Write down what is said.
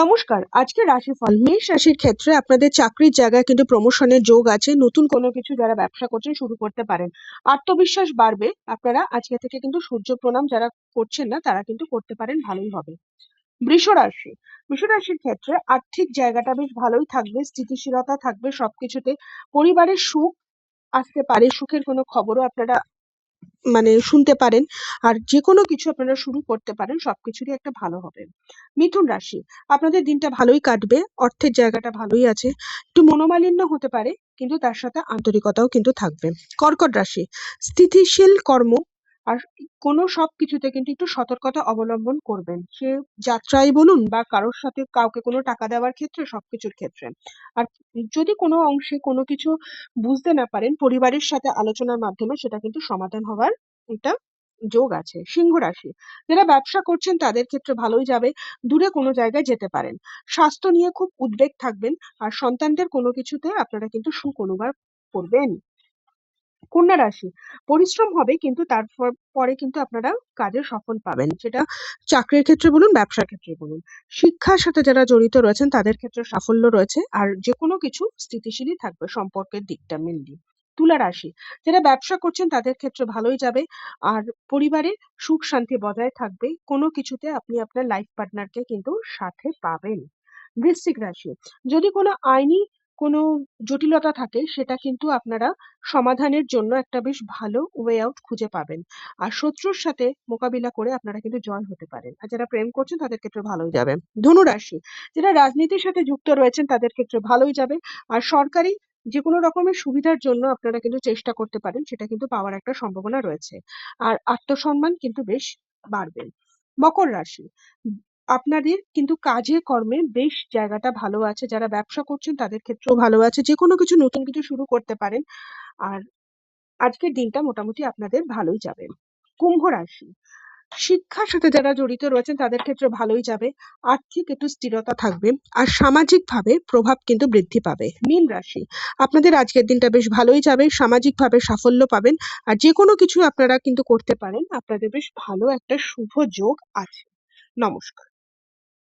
নমস্কার, আজকে রাশিফল। মেষ রাশির ক্ষেত্রে আপনাদের চাকরির জায়গায় কিন্তু প্রমোশনের যোগ আছে, নতুন কোনো কিছু যারা ব্যবসা করছেন শুরু করতে পারেন। আত্মবিশ্বাস বাড়বে, আপনারা আজকে থেকে কিন্তু সূর্য প্রণাম যারা করছেন না, তারা কিন্তু করতে পারেন, ভালোই হবে। বৃষ রাশি রাশির ক্ষেত্রে আর্থিক জায়গাটা বেশ ভালোই থাকবে, স্থিতিশীলতা থাকবে সবকিছুতে। পরিবারের সুখ আসতে পারে, সুখের কোনো খবরও আপনারা মানে শুনতে পারেন। আর যে কোনো কিছু আপনারা শুরু করতে পারেন, সবকিছুরই একটা ভালো হবে। মিথুন রাশি, আপনাদের দিনটা ভালোই কাটবে, অর্থের জায়গাটা ভালোই আছে। একটু মনোমালিন্য হতে পারে, কিন্তু তার সাথে আন্তরিকতাও কিন্তু থাকবে। কর্কট রাশি, স্থিতিশীল কর্ম আর কোনো সব কিছুতে কিন্তু একটু সতর্কতা অবলম্বন করবেন। সে যাত্রাই বলুন বা কারোর সাথে কাউকে কোনো টাকা দেওয়ার ক্ষেত্রে সবকিছুর ক্ষেত্রে। আর যদি কোনো অংশে কোনো কিছু বুঝতে না পারেন, পরিবারের সাথে আলোচনার মাধ্যমে সেটা কিন্তু সমাধান হওয়ার একটা যোগ আছে, সিংহ রাশি। যারা ব্যবসা করছেন তাদের ক্ষেত্রে ভালোই যাবে, দূরে কোনো জায়গায় যেতে পারেন। স্বাস্থ্য নিয়ে খুব উদ্বেগ থাকবেন, আর সন্তানদের কোনো কিছুতে আপনারা কিন্তু সুখ অনুভব করবেন। কন্যা রাশি। পরিশ্রম হবে কিন্তু তারপর পরে কিন্তু আপনারা কাজে সফল পাবেন। সেটা চাকরির ক্ষেত্রে বলুন, ব্যবসার ক্ষেত্রে বলুন। শিক্ষার সাথে যারা জড়িত রয়েছেন, তাদের ক্ষেত্রে সাফল্য রয়েছে। আর যে কোনো কিছু স্থিতিশীলই থাকবে সম্পর্কের দিকটা মেনলি তুলা রাশি, যারা ব্যবসা করছেন, তাদের ক্ষেত্রে ভালোই যাবে। আর পরিবারে সুখ শান্তি বজায় থাকবে। কোনো কিছুতে আপনি আপনার লাইফ পার্টনারকে কিন্তু সাথে পাবেন। বৃশ্চিক রাশি, যদি কোনো আইনি কোনো জটিলতা থাকে, সেটা কিন্তু আপনারা সমাধানের জন্য একটা বেশ ভালো ওয়ে আউট খুঁজে পাবেন। আর শত্রুর সাথে মোকাবিলা করে আপনারা কিন্তু জয় হতে পারেন। আর যারা প্রেম করছেন, তাদের ক্ষেত্রে ভালোই যাবে। ধনু রাশি যারা রাজনীতির সাথে যুক্ত রয়েছেন, তাদের ক্ষেত্রে ভালোই যাবে। আর সরকারি যে কোনো রকমের সুবিধার জন্য আপনারা কিন্তু চেষ্টা করতে পারেন, সেটা কিন্তু পাওয়ার একটা সম্ভাবনা রয়েছে। আর আত্মসম্মান কিন্তু বেশ বাড়বে। মকর রাশি আপনাদের কিন্তু কাজে কর্মে বেশ জায়গাটা ভালো আছে। যারা ব্যবসা করছেন তাদের ক্ষেত্রেও ভালো আছে। যে কোনো কিছু নতুন কিছু শুরু করতে পারেন। আর আজকের দিনটা মোটামুটি আপনাদের ভালোই যাবে। কুম্ভ রাশি। শিক্ষার সাথে যারা জড়িত রয়েছেন তাদের ক্ষেত্রে ভালোই যাবে। আর্থিক একটু স্থিরতা থাকবে। আর সামাজিকভাবে প্রভাব কিন্তু বৃদ্ধি পাবে। মীন রাশি। আপনাদের আজকের দিনটা বেশ ভালোই যাবে। সামাজিকভাবে সাফল্য পাবেন। আর যে কোনো কিছু আপনারা কিন্তু করতে পারেন। আপনাদের বেশ ভালো একটা শুভ যোগ আছে। নমস্কার।